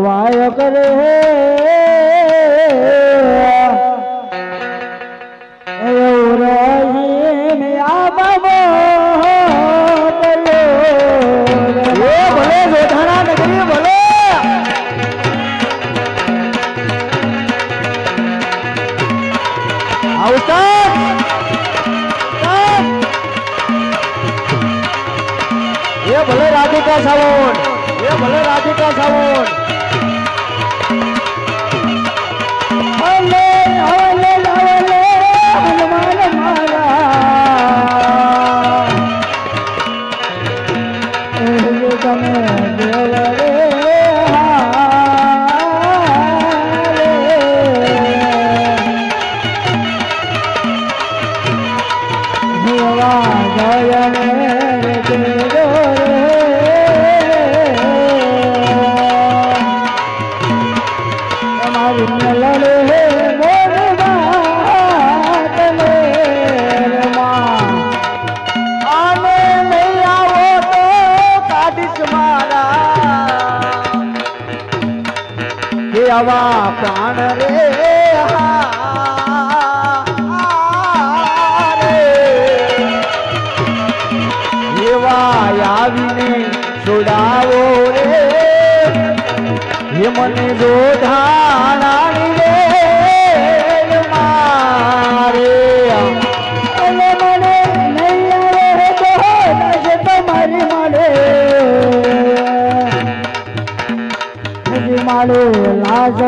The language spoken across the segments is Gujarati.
વાય કરે ભલે રાધિકા સાવણ એ ભલે રાધિકા સાવણ આવા પ્રાણ રે. એવા આવીને છોડાવો રે હે મને જોધાણાની મારો લાજ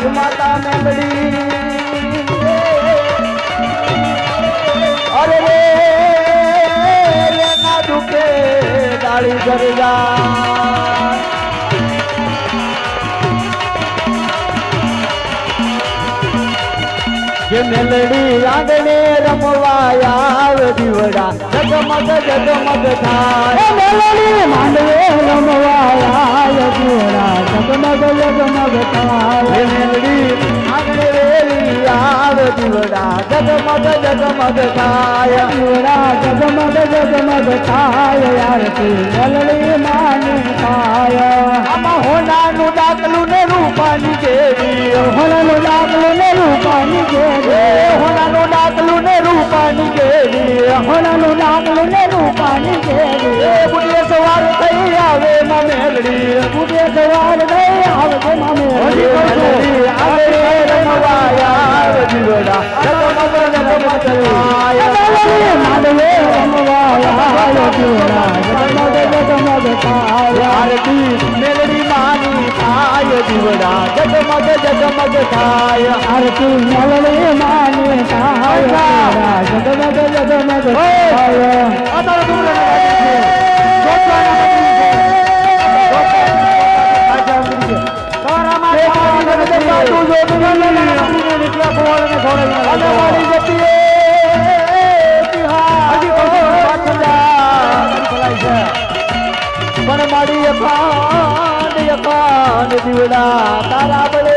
પૂજાય માતા મેલડી અરે રે ના દુખે ડાળી ગરજા કે મેલડી આંગણે રમવા આવે દીવડા. જગમગ જગમગ થાય. મેલડી માંડવે રમવા આય દીવડા. જગમગ જગમગ થાય. મેલડી આંગણે આવે દીવડા. જગમગ જગમગ થાય દીવડા જગમગ જગમગ થાય યાર તું મેલડી માની થાય આમાં હોનાનું ડાકલું ને રૂપાની દેવી હોનાનું ડાકલું ને રૂપાની જેરે હોનાનું ડાકલું ને રૂપાની દેવી હોનાનું ડાકલું ને રૂપાની એ મેલડી ઉદે સવાર ગઈ આવજે મામે હજી મેલડી આવે રમવા આવે દીવડા જગમગ જગમગ થાય મેલડી માંડવે રમવા આય દીવડા જગમગ જગમગ થાય આરતી મેલડી માની થાય દીવડા જગમગ જગમગ થાય આરતી મેલડી માની થાય જગમગ જગમગ થાય અત્યારે દૂર રહેવા દે છે. તમારા પણ મારી અખાંડ અખાંડ જીવડા તારા બળે.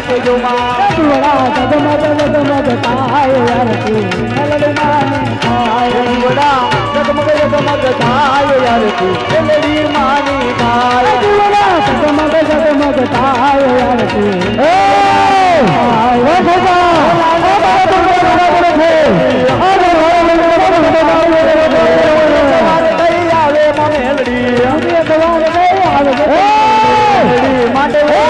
ખમા માં મારી વાલે આયા તારા ભાલો નામ વાલે આયા માં રમવા જજો માને રમવા જજો ગોદાવાની જલમાં રમવા જજો માને મેલડીયાને ખંભા દેજો માં દીવડા જગમગ જગમગ થાય આરતી મેલડી માની થાય દીવડા જગમગ જગમગ થાય આરતી મેલડી માની થાય દીવડા જગમગ જગમગ થાય આરતી એ મેલડી ભગવાન નહીં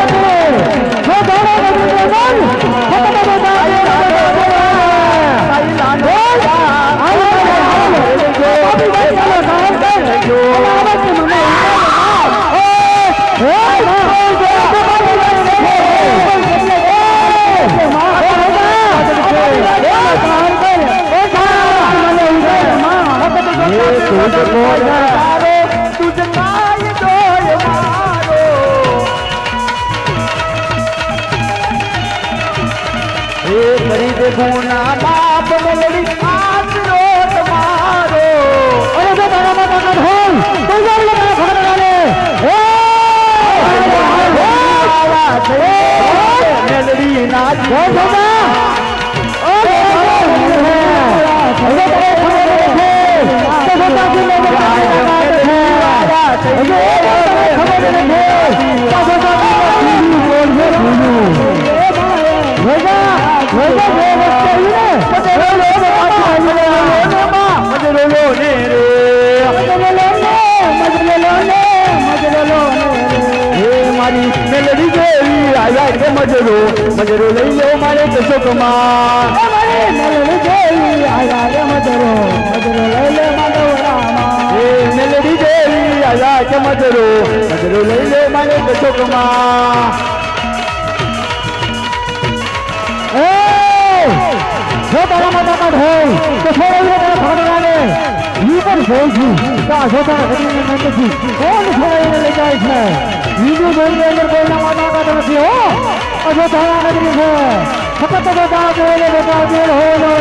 હે કરી દે ગુના બાપ મેલડી આશરો તમારો આવા છે મેલડી ના મજરો આયા કે મજરો મજરો લઈ લો મારે કશોકમાં હે મેલડી જેવી આયા કે મજરો મજરો લઈ લો મારે કશોકમાં જો તારા કાઢ હોય તો છોડો તારા ભગવાને. ઈ પણ જોઈ છું તો આ જોતા ઘડીને મંદથી કોણ છોડાવીને લઈ જાય છે? બીજું જોઈને અંદર કોઈના માતા કાઢ નથી હો? અજો તારા નગરી છે. ફક્ત તો બેટા જોઈને બેટા જોઈને હોય ને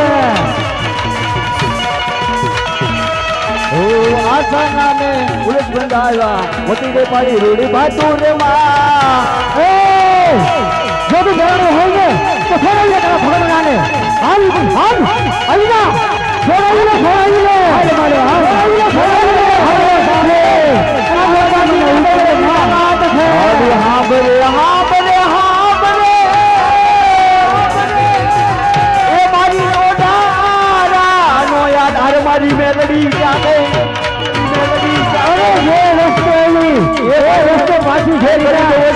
ઓ આશા નામે પુલિસ બંધાવ્યા મોતી રે પાડી રેડી બાજુ રે માં. એ જો તું હોય ને તો છોડાવીને તારા ભગવાને હાલ હાલ આવી જા છોડાવીને છોડાવીને હાલ મારે હાલ છોડાવીને છોડાવીને હાલ સાહેબ આ ભગવાનની ઉંદરે ના વાત છે હા બરે હા બરે હા બરે એ મારી ઓડારા નો યાદ હાર મારી મેલડી ક્યાં મેલડી ક્યાં અરે રસ્તો એની એ રસ્તો પાછી છે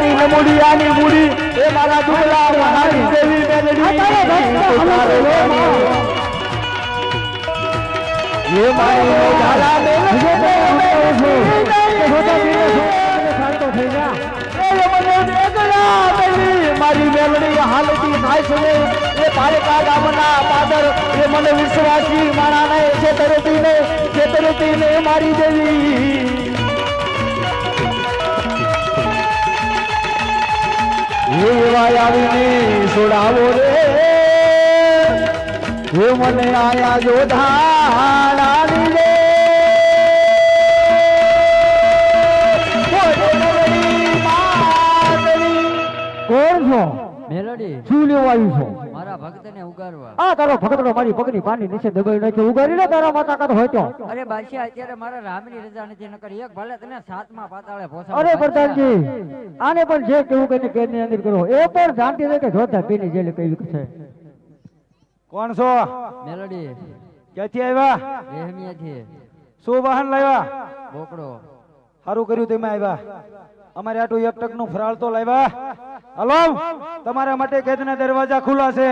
મારી નમુડિયાની મૂડી એ મારા દુલા મારી દેવી મેલડી. એ મારી દેખલા મેલી મારી મેલડી હાલતી થાય છે એ પારકા ગામના પાદર. એ મને વિશ્વાસી મારા ને છેતરતી ને છેતરતી ને મારી દેવી. એવા આવીને છોડાવો રે. હે મને આયા જોધાણાની રે કોણ છો? મેલડી. શું લેવાયું છો? ભક્તને ઉગારવા. આ તારો ભગતડો મારી પગની પાની નીચે દબાઈ નાખ્યો. ઉગારી ને તારા માતા કાઢ હોય તો અરે બાદશાહ અત્યારે મારા રામની રજા નથી. નકર એક ભલે તને સાતમા પાતાળે પહોંચાડો અરે પ્રધાનજી આને પણ જે કેવું કઈને કેદની અંદર કરો. એ પણ જાણતી રહે કે જોતા પીની જેલે કેવી છે. કોણ છો? મેલડી. ક્યાંથી આવ્યા? રેહમિયાથી. શું વાહન લાવ્યા? બોકડો. સારું કર્યું તમે આવ્યા. અમારે આટલું એક નું ફરાળ તો લાવ્યા. હલો, તમારા માટે કેદના દરવાજા ખુલ્લા છે.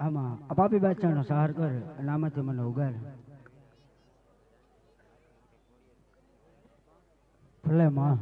આમાં અપાપી પાપી બાદશાહનો સહાર કર અને આમાંથી મને ઉગાર. ભલે માં.